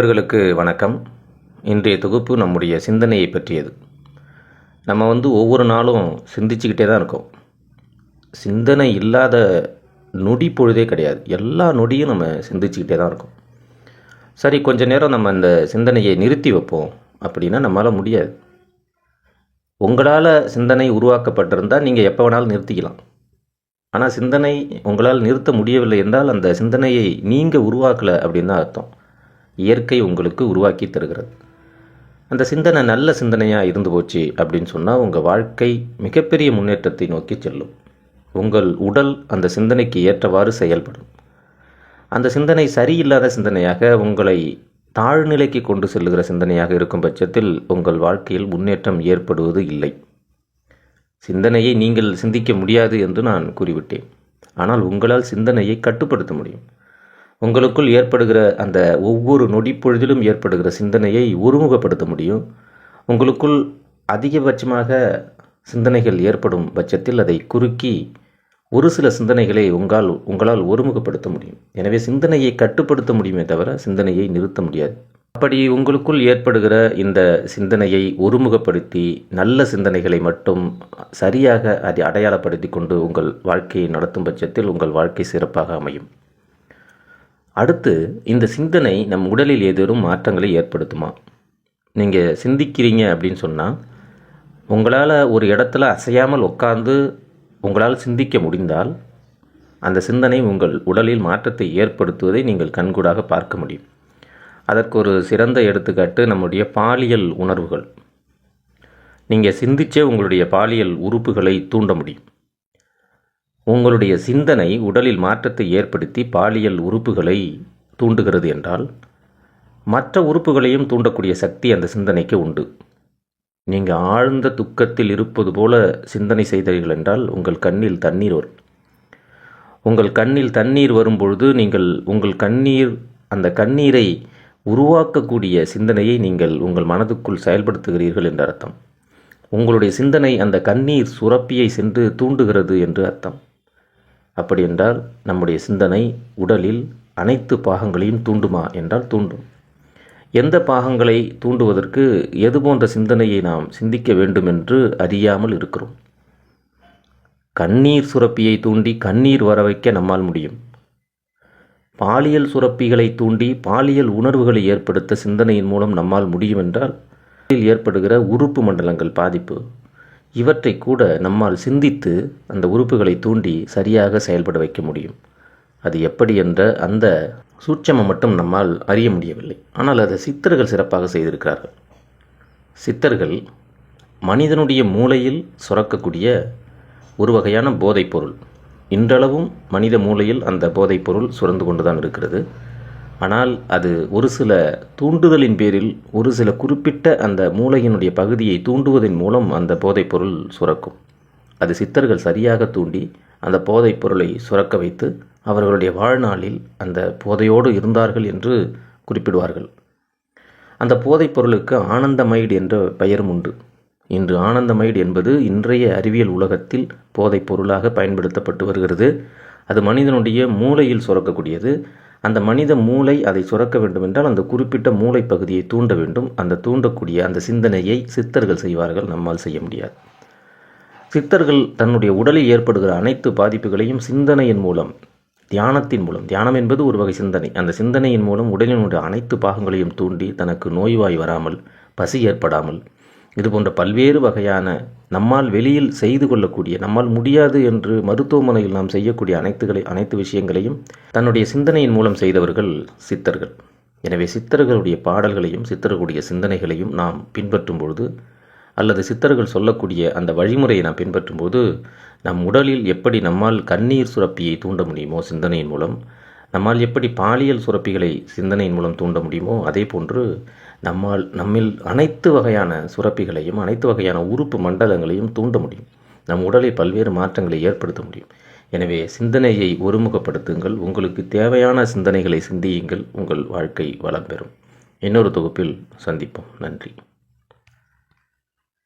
நண்பர்களுக்கு வணக்கம். இன்றைய தொகுப்பு நம்முடைய சிந்தனையை பற்றியது. நம்ம வந்து ஒவ்வொரு நாளும் சிந்திச்சுக்கிட்டே தான் இருக்கோம். சிந்தனை இல்லாத நொடி பொழுதே கிடையாது. எல்லா நொடியும் நம்ம சிந்திச்சுக்கிட்டே தான் இருக்கோம். சரி கொஞ்ச நேரம் நம்ம இந்த சிந்தனையை நிறுத்தி வைப்போம் அப்படின்னா நம்மளால் முடியாது. உங்களால் சிந்தனை உருவாக்கப்பட்டிருந்தால் நீங்கள் எப்போ வேணாலும் நிறுத்திக்கலாம். ஆனால் சிந்தனை உங்களால் நிறுத்த முடியவில்லை என்றால் அந்த சிந்தனையை நீங்கள் உருவாக்கலை அப்படின்னு தான் அர்த்தம். இயற்கை உங்களுக்கு உருவாக்கி தருகிறது. அந்த சிந்தனை நல்ல சிந்தனையாக இருந்து போச்சு அப்படின்னு சொன்னால் உங்கள் வாழ்க்கை மிகப்பெரிய முன்னேற்றத்தை நோக்கி செல்லும். உங்கள் உடல் அந்த சிந்தனைக்கு ஏற்றவாறு செயல்படும். அந்த சிந்தனை சரியில்லாத சிந்தனையாக உங்களை தாழ்நிலைக்கு கொண்டு செல்லுகிற சிந்தனையாக இருக்கும் பட்சத்தில் உங்கள் வாழ்க்கையில் முன்னேற்றம் ஏற்படுவது இல்லை. சிந்தனையை நீங்கள் சிந்திக்க முடியாது என்று நான் கூறிவிட்டேன். ஆனால் உங்களால் சிந்தனையை கட்டுப்படுத்த முடியும். உங்களுக்குள் ஏற்படுகிற அந்த ஒவ்வொரு நொடிப்பொழுதிலும் ஏற்படுகிற சிந்தனையை ஒருமுகப்படுத்த முடியும். உங்களுக்குள் அதிகபட்சமாக சிந்தனைகள் ஏற்படும் பட்சத்தில் அதை குறுக்கி ஒரு சில சிந்தனைகளை உங்களால் உங்களால் ஒருமுகப்படுத்த முடியும். எனவே சிந்தனையை கட்டுப்படுத்த முடியுமே தவிர சிந்தனையை நிறுத்த முடியாது. அப்படி உங்களுக்குள் ஏற்படுகிற இந்த சிந்தனையை ஒருமுகப்படுத்தி நல்ல சிந்தனைகளை மட்டும் சரியாக அதை அடையாளப்படுத்தி கொண்டு உங்கள் வாழ்க்கையை நடத்தும் பட்சத்தில் உங்கள் வாழ்க்கை சிறப்பாக அமையும். அடுத்து இந்த சிந்தனை நம் உடலில் ஏதேனும் மாற்றங்களை ஏற்படுத்துமா? நீங்கள் சிந்திக்கிறீங்க அப்படின்னு சொன்னால் உங்களால் ஒரு இடத்துல அசையாமல் உட்கார்ந்து உங்களால் சிந்திக்க முடிந்தால் அந்த சிந்தனை உங்கள் உடலில் மாற்றத்தை ஏற்படுத்துவதை நீங்கள் கண்கூடாக பார்க்க முடியும். அதற்கு ஒரு சிறந்த எடுத்துக்காட்டு நம்முடைய பாலியல் உணர்வுகள். நீங்கள் சிந்திச்சே உங்களுடைய பாலியல் உறுப்புகளை தூண்ட முடியும். உங்களுடைய சிந்தனை உடலில் மாற்றத்தை ஏற்படுத்தி பாலியல் உறுப்புகளை தூண்டுகிறது என்றால் மற்ற உறுப்புகளையும் தூண்டக்கூடிய சக்தி அந்த சிந்தனைக்கு உண்டு. நீங்கள் ஆழ்ந்த துக்கத்தில் இருப்பது போல சிந்தனை செய்தீர்கள் என்றால் உங்கள் கண்ணில் தண்ணீர் வரும். உங்கள் கண்ணில் தண்ணீர் வரும்பொழுது நீங்கள் உங்கள் கண்ணீர் அந்த கண்ணீரை உருவாக்கக்கூடிய சிந்தனையை நீங்கள் உங்கள் மனதுக்குள் செயல்படுத்துகிறீர்கள் என்று அர்த்தம். உங்களுடைய சிந்தனை அந்த கண்ணீர் சுரப்பியை சென்று தூண்டுகிறது என்று அர்த்தம். அப்படி என்றால் நம்முடைய சிந்தனை உடலில் அனைத்து பாகங்களையும் தூண்டுமா என்றால் தூண்டும். எந்த பாகங்களை தூண்டுவதற்கு எது போன்ற சிந்தனையை நாம் சிந்திக்க வேண்டும் என்று அறியாமல் இருக்கிறோம். கண்ணீர் சுரப்பியை தூண்டி கண்ணீர் வர வைக்க நம்மால் முடியும். பாலியல் சுரப்பிகளை தூண்டி பாலியல் உணர்வுகளை ஏற்படுத்த சிந்தனையின் மூலம் நம்மால் முடியும் என்றால் ஏற்படுகிற உறுப்பு மண்டலங்கள் பாதிப்பு. இவற்றை கூட நம்மால் சிந்தித்து அந்த உறுப்புகளை தூண்டி சரியாக செயல்பட வைக்க முடியும். அது எப்படி என்ற அந்த சூட்சமம் மட்டும் நம்மால் அறிய முடியவில்லை. ஆனால் அதை சித்தர்கள் சிறப்பாக செய்திருக்கிறார்கள். சித்தர்கள் மனிதனுடைய மூளையில் சுரக்கக்கூடிய ஒரு வகையான போதைப் பொருள் இன்றளவும் மனித மூளையில் அந்த போதைப் பொருள் சுரந்து கொண்டுதான் இருக்கிறது. ஆனால் அது ஒரு சில தூண்டுதலின் பேரில் ஒரு சில குறிப்பிட்ட அந்த மூளையினுடைய பகுதியை தூண்டுவதன் மூலம் அந்த போதைப்பொருள் சுரக்கும். அது சித்தர்கள் சரியாக தூண்டி அந்த போதைப்பொருளை சுரக்க வைத்து அவர்களுடைய வாழ்நாளில் அந்த போதையோடு இருந்தார்கள் என்று குறிப்பிடுவார்கள். அந்த போதைப் பொருளுக்கு ஆனந்தமைடு என்ற பெயரும் உண்டு. இன்று ஆனந்தமைடு என்பது இன்றைய அறிவியல் உலகத்தில் போதைப் பொருளாக பயன்படுத்தப்பட்டு வருகிறது. அது மனிதனுடைய மூளையில் சுரக்கக்கூடியது. அந்த மனித மூளை அதை சுரக்க வேண்டும் என்றால் அந்த குறிப்பிட்ட மூளை பகுதியை தூண்ட வேண்டும். அந்த தூண்டக்கூடிய அந்த சிந்தனையை சித்தர்கள் செய்வார்கள். நம்மால் செய்ய முடியாது. சித்தர்கள் தன்னுடைய உடலில் ஏற்படுகிற அனைத்து பாதிப்புகளையும் சிந்தனையின் மூலம் தியானத்தின் மூலம் தியானம் என்பது ஒரு வகை சிந்தனை. அந்த சிந்தனையின் மூலம் உடலினுடைய அனைத்து பாகங்களையும் தூண்டி தனக்கு நோய்வாய் வராமல் பசி ஏற்படாமல் இது போன்ற பல்வேறு வகையான நம்மால் வெளியில் செய்து கொள்ளக்கூடிய நம்மால் முடியாது என்று மருத்துவமனையில் நாம் செய்யக்கூடிய அனைத்துகளை அனைத்து விஷயங்களையும் தன்னுடைய சிந்தனையின் மூலம் செய்தவர்கள் சித்தர்கள். எனவே சித்தர்களுடைய பாடல்களையும் சித்தர்களுடைய சிந்தனைகளையும் நாம் பின்பற்றும் பொழுது அல்லது சித்தர்கள் சொல்லக்கூடிய அந்த வழிமுறையை நாம் பின்பற்றும்போது நம் உடலில் எப்படி நம்மால் கண்ணீர் சுரப்பியை தூண்ட முடியுமோ சிந்தனையின் மூலம் நம்மால் எப்படி பாலியல் சுரப்பிகளை சிந்தனையின் மூலம் தூண்ட முடியுமோ அதே போன்று நம்மால் நம்மில் அனைத்து வகையான சுரப்பிகளையும் அனைத்து வகையான உறுப்பு மண்டலங்களையும் தூண்ட முடியும். நம் உடலை பல்வேறு மாற்றங்களை ஏற்படுத்த முடியும். எனவே சிந்தனையை ஒருமுகப்படுத்துங்கள். உங்களுக்கு தேவையான சிந்தனைகளை சிந்தியுங்கள். உங்கள் வாழ்க்கை வளம் பெறும். இன்னொரு தொகுப்பில் சந்திப்போம். நன்றி.